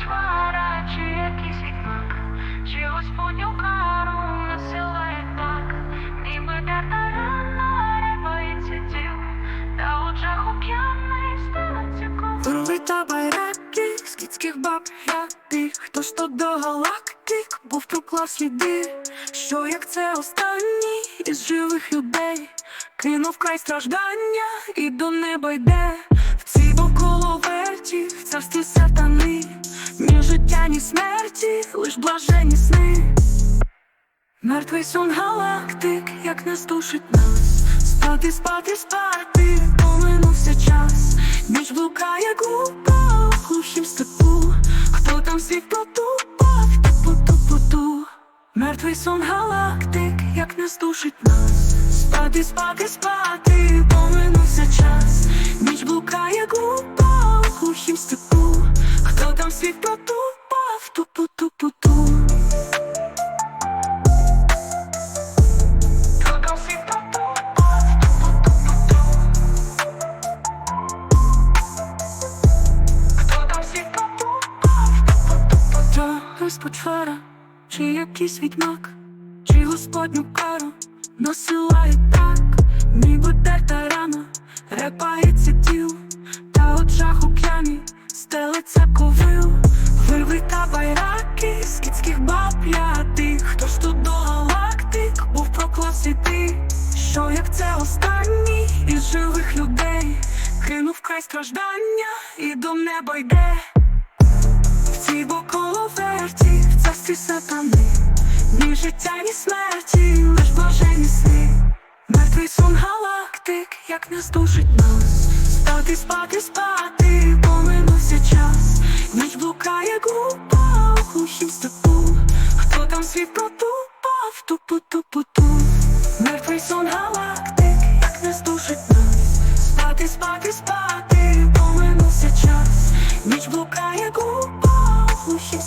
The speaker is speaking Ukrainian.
почвара, чи якийсь відмак, чи Господню кару насилає так, ніби дерта рана рибається діл, та у жаху п'яний стелиться ков. Турли та байраки, скітських баб тих, хто ж то до галактик був проклав сліди, що як це останній із живих людей, кинув край страждання і до неба йде, в цій околоверті, в царстві ні смерті, лиш блажені сни. Мертвий сон галактик, як не стушить нас. Спати, спати, спати, поминувся час. Ніч блукає глупа у глухім степу. Хто там світ протупав, тупу-тупу-ту Мертвий сон галактик, як не стушить нас. Спати, спати, спати, поминувся час Чи господню кару насилає так, ніби дерта рана, репається тіл, та от жаху п'яні стелиться край страждання і до неба йде. В цій околоверті, в царстві сатани. Ні життя, ні смерті, лиш блажені сни. Мертвий сон галактик, як не здушить нас. Спати, спати, спати, поминувся час Ніч блукає глупа у степу. Хто там світ протупав, тупу-тупу-ту Мертвий Спати, спати, поминувся час. Ніч блукає губа, у глухім